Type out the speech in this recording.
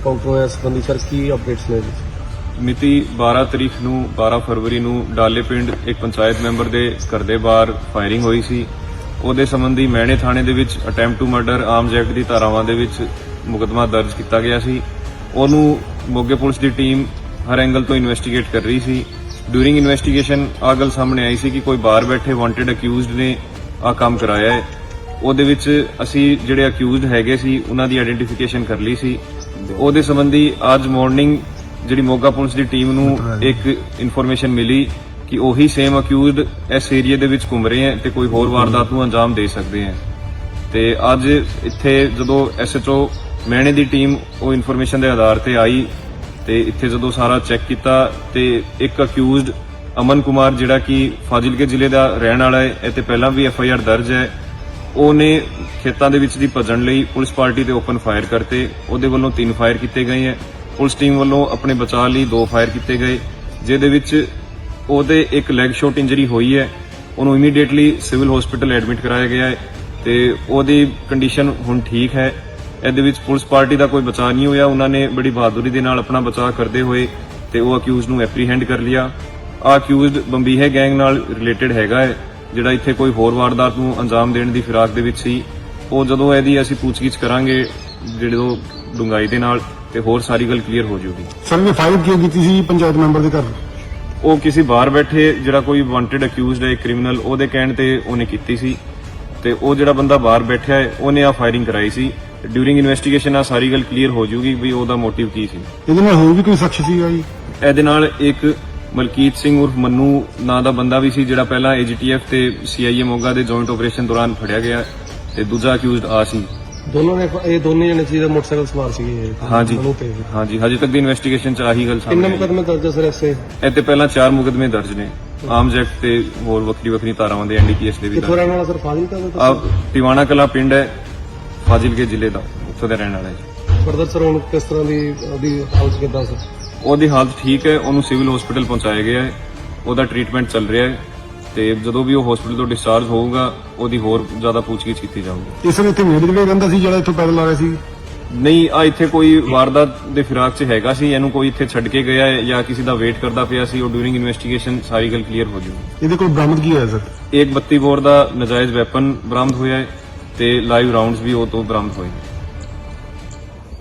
Encounter ਹੋਇਆ ਸੰਬੰਧੀ sir ਕੀ updates ਨੇ ਇਹਦੇ ਮਿਤੀ 12 ਤਰੀਕ ਨੂੰ 12 ਫਰਵਰੀ ਨੂੰ ਡਾਲੇ ਪਿੰਡ ਇੱਕ ਪੰਚਾਇਤ ਮੈਂਬਰ ਦੇ ਘਰ ਦੇ ਬਾਹਰ ਫਾਇਰਿੰਗ ਹੋਈ ਸੀ। ਉਹਦੇ ਸੰਬੰਧੀ ਮੈਣੇ ਥਾਣੇ ਦੇ ਵਿੱਚ attempt to murder arms act ਦੀ ਧਾਰਾਵਾਂ ਦੇ ਵਿੱਚ ਮੁਕੱਦਮਾ ਦਰਜ ਕੀਤਾ ਗਿਆ ਸੀ। ਉਹਨੂੰ ਮੋਗੇ ਪੁਲਿਸ ਦੀ ਟੀਮ ਹਰ ਐਂਗਲ ਤੋਂ ਇਨਵੈਸਟੀਗੇਟ ਕਰ ਰਹੀ ਸੀ। ਡਿਊਰਿੰਗ ਇਨਵੈਸਟੀਗੇਸ਼ਨ ਆ ਗੱਲ ਸਾਹਮਣੇ ਆਈ ਸੀ ਕਿ ਕੋਈ ਬਾਹਰ ਬੈਠੇ ਵਾਂਟਡ ਅਕਿਊਜ਼ਡ ਨੇ ਆ ਕੰਮ ਕਰਾਇਆ ਹੈ। ਉਹਦੇ ਵਿੱਚ ਅਸੀਂ ਜਿਹੜੇ ਅਕਿਊਜ਼ਡ ਹੈਗੇ ਸੀ ਉਹਨਾਂ ਦੀ ਆਇਡੈਂਟੀਫਿਕੇਸ਼ਨ ਕਰ ਲਈ ਸੀ। ਉਹਦੇ ਸੰਬੰਧੀ ਅੱਜ ਮਾਰਨਿੰਗ ਜਿਹੜੀ ਮੋਗਾ ਪੁਲਿਸ ਦੀ ਟੀਮ ਨੂੰ ਇੱਕ ਇਨਫੋਰਮੇਸ਼ਨ ਮਿਲੀ ਕਿ ਉਹੀ ਸੇਮ ਅਕਿਊਜ਼ਡ ਇਸ ਏਰੀਆ ਦੇ ਵਿੱਚ ਘੁੰਮ ਰਹੇ ਹੈ ਤੇ ਕੋਈ ਹੋਰ ਵਾਰਦਾਤ ਨੂੰ ਅੰਜਾਮ ਦੇ ਸਕਦੇ ਹੈ। ਤੇ ਅੱਜ ਇੱਥੇ ਜਦੋਂ ਐਸਐਚਓ ਮਹਿਣੇ ਦੀ ਟੀਮ ਉਹ ਇਨਫੋਰਮੇਸ਼ਨ ਦੇ ਆਧਾਰ ਤੇ ਆਈ ਤੇ ਇੱਥੇ ਜਦੋਂ ਸਾਰਾ ਚੈੱਕ ਕੀਤਾ ਤੇ ਇੱਕ ਅਕਿਊਜ਼ਡ ਅਮਨ ਕੁਮਾਰ ਜਿਹੜਾ ਕਿ ਫਾਜ਼ਿਲਕੇ ਜ਼ਿਲ੍ਹੇ ਦਾ ਰਹਿਣ ਵਾਲਾ ਹੈ ਇਹ ਤੇ ਪਹਿਲਾਂ ਵੀ ਐਫਆਈਆਰ ਦਰਜ ਹੈ। ਉਹਨੇ ਖੇਤਾਂ ਦੇ ਵਿੱਚ ਦੀ ਭੱਜਣ ਲਈ ਪੁਲਿਸ ਪਾਰਟੀ ਤੇ ਓਪਨ ਫਾਇਰ ਕਰਤੇ। ਉਹਦੇ ਵੱਲੋਂ ਤਿੰਨ ਫਾਇਰ ਕੀਤੇ ਗਏ ਹੈ। ਪੁਲਿਸ ਟੀਮ ਵੱਲੋਂ ਆਪਣੇ ਬਚਾਅ ਲਈ ਦੋ ਫਾਇਰ ਕੀਤੇ ਗਏ। ਜਿਹਦੇ ਵਿੱਚ ਉਹਦੇ ਇੱਕ ਲੈਗ ਸ਼ਾਟ ਇੰਜਰੀ ਹੋਈ ਹੈ। ਉਹਨੂੰ ਇਮੀਡੀਏਟਲੀ ਸਿਵਲ ਹਸਪੀਟਲ ਐਡਮਿਟ ਕਰਾਇਆ ਗਿਆ ਹੈ ਤੇ ਉਹਦੀ ਕੰਡੀਸ਼ਨ ਹੁਣ ਠੀਕ ਹੈ। ਇਹਦੇ ਵਿੱਚ ਪੁਲਿਸ ਪਾਰਟੀ ਦਾ ਕੋਈ ਬਚਾਅ ਨਹੀਂ ਹੋਇਆ। ਉਹਨਾਂ ਨੇ ਬੜੀ ਬਹਾਦੁਰੀ ਦੇ ਨਾਲ ਆਪਣਾ ਬਚਾਅ ਕਰਦੇ ਹੋਏ ਤੇ ਉਹ ਅਕਿਊਜ਼ ਨੂੰ ਐਪਰੀਹੈਂਡ ਕਰ ਲਿਆ। ਆ ਅਕਿਊਜ਼ਡ ਬੰਬੀਹੇ ਗੈਂਗ ਨਾਲ ਰਿਲੇਟਡ ਹੈਗਾ ਹੈ। ਜਿਹੜਾ ਇੱਥੇ ਕੋਈ ਹੋਰ ਵਾਰਦਾਤ ਨੂੰ ਅੰਜਾਮ ਦੇਣ ਦੀ ਫਿਰਾਕ ਦੇ ਵਿੱਚ ਸੀ ਉਹ ਜਦੋਂ ਇਹਦੀ ਅਸੀਂ ਪੁੱਛਗਿੱਛ ਕਰਾਂਗੇ ਜਿਹੜੇ ਉਹ ਡੁੰਗਾਈ ਦੇ ਨਾਲ ਤੇ ਹੋਰ ਸਾਰੀ ਗੱਲ ਕਲੀਅਰ ਹੋ ਜਾਊਗੀ। ਸਰ ਨੇ ਫਾਇਰ ਕਿਉਂ ਕੀਤੀ ਸੀ ਪੰਚਾਇਤ ਮੈਂਬਰ ਦੇ ਘਰ? ਉਹ ਕਿਸੇ ਬਾਹਰ ਬੈਠੇ ਜਿਹੜਾ ਕੋਈ ਵਾਂਟਡ ਅਕਿਊਜ਼ਡ ਹੈ ਕ੍ਰਿਮੀਨਲ ਉਹਦੇ ਕਹਿਣ ਤੇ ਉਹਨੇ ਕੀਤੀ ਸੀ। ਤੇ ਉਹ ਜਿਹੜਾ ਬੰਦਾ ਬਾਹਰ ਬੈਠਿਆ ਹੈ ਉਹਨੇ ਆ ਫਾਇਰਿੰਗ ਕਰਾਈ ਸੀ। ਡਿਊਰਿੰਗ ਇਨਵੈਸਟੀਗੇਸ਼ਨ ਆ ਸਾਰੀ ਗੱਲ ਕਲੀਅਰ ਹੋ ਜਾਊਗੀ ਵੀ ਉਹਦਾ ਮੋਟਿਵ ਕੀ ਸੀ। ਇਹਦੇ ਨਾਲ ਹੋਰ ਵੀ ਕੋਈ ਸ਼ਖਸ ਸੀਗਾ ਜੀ? ਇਹਦੇ ਨਾਲ ਇੱਕ ਮਲਕੀਤ ਸਿੰਘ ਉਰਫ ਮੰਨੂ ਨਾਂ ਦਾ ਬੰਦਾ ਵੀ ਸੀ ਜਿਹੜਾ ਪਹਿਲਾਂ ਏਜੀਟੀਐਫ ਤੇ ਸੀਆਈਏ ਮੋਗਾ ਦੇ ਜੁਆਇੰਟ ਆਪਰੇਸ਼ਨ ਦੌਰਾਨ ਫੜਿਆ ਗਿਆ ਤੇ ਦੂਜਾ ਅਕਿਊਜ਼ਡ ਆ ਸੀ। ਦੋਨੋਂ ਨੇ ਇਹ ਦੋਨੇ ਜਣੇ ਸੀ ਮੋਟਰਸਾਈਕਲ ਸਵਾਰ ਸੀਗੇ। ਹਾਂਜੀ। ਹਾਂਜੀ ਹਜੇ ਤੱਕ ਦੀ ਇਨਵੈਸਟੀਗੇਸ਼ਨ ਚ ਆਹੀ ਗੱਲ ਕਿੰਨੇ ਸਾਹਮਣੇ ਆਈ। ਮੁਕਦਮੇ ਦਰਜ ਸਰ ਐਸੇ ਤੇ ਪਹਿਲਾਂ ਚਾਰ ਮੁਕਦਮੇ ਦਰਜ ਨੇ। ਆਰਮਜ਼ ਐਕਟ ਤੇ ਹੋਰ ਵੱਖਰੀ ਵੱਖਰੀ ਧਾਰਾਵਾਂ ਦੇ ਐਨਡੀਪੀਐਸ ਦੇ ਵੀ ਕਿੱਥੋਂ ਦਰਜ। ਵਾਲਾ ਸਰ? ਫਾਜ਼ਿਲਕਾ ਦਾ ਆ ਟਿਵਾਣਾ ਕਲਾ ਪਿੰਡ ਹੈ ਫਾਜ਼ਿਲਕੇ ਜ਼ਿਲ੍ਹੇ ਦਾ ਉੱਥੋਂ ਦਾ ਰਹਿਣ ਵਾਲਾ ਹੈ। ਫਰਦਰ ਸਰ ਹੁਣ ਕਿਸ ਤਰ੍ਹਾਂ ਦੀ ਉਹਦੀ ਹਾਲਤ ਕਿੱਦਾਂ ਸਰ? ਉਹਦੀ ਹਾਲਤ ਠੀਕ ਹੈ ਉਹਨੂੰ ਸਿਵਲ ਹਸਪੀਟਲ ਪਹੁੰਚਾਇਆ ਗਿਆ ਹੈ ਉਹਦਾ ਟ੍ਰੀਟਮੈਂਟ ਚੱਲ ਰਿਹਾ ਹੈ ਤੇ ਜਦੋਂ ਵੀ ਉਹ ਹਸਪੀਟਲ ਤੋਂ ਡਿਸਚਾਰਜ ਹੋਊਗਾ ਉਹਦੀ ਹੋਰ ਜ਼ਿਆਦਾ ਪੁੱਛਗਿੱਛ ਕੀਤੀ ਜਾਊਗੀ। ਇਸ ਵੇਲੇ ਇੱਥੇ ਨੇੜੇ ਜਿਹੜੇ ਰਹਿੰਦਾ ਸੀ ਜਿਹੜਾ ਇੱਥੋਂ ਪੈਦਲ ਆ ਰਿਹਾ ਸੀ? ਨਹੀਂ ਆ ਇੱਥੇ ਕੋਈ ਵਾਰਦਾਤ ਦੇ ਫਿਰਾਕ 'ਚ ਹੈਗਾ ਸੀ ਇਹਨੂੰ ਕੋਈ ਇੱਥੇ ਛੱਡ ਕੇ ਗਿਆ ਹੈ ਜਾਂ ਕਿਸੇ ਦਾ ਵੇਟ ਕਰਦਾ ਪਿਆ ਸੀ ਉਹ ਡਿਊਰਿੰਗ ਇਨਵੈਸਟੀਗੇਸ਼ਨ ਸਾਰੀ ਗੱਲ ਕਲੀਅਰ ਹੋ ਜਾਊਗੀ ਇਹਦੇ ਕੋਲ ਬਰਾਮਦ ਕੀ ਹੋਇਆ ਸਰ? ਇੱਕ 32 ਬੋਰ ਦਾ ਨਜਾਇਜ਼ ਵੈਪਨ ਬਰਾਮਦ ਹੋਇਆ ਹੈ ਤੇ ਲਾਈਵ ਰਾਉਂਡਸ ਵੀ ਉਹ ਤੋਂ ਬਰਾਮਦ ਹੋਏ।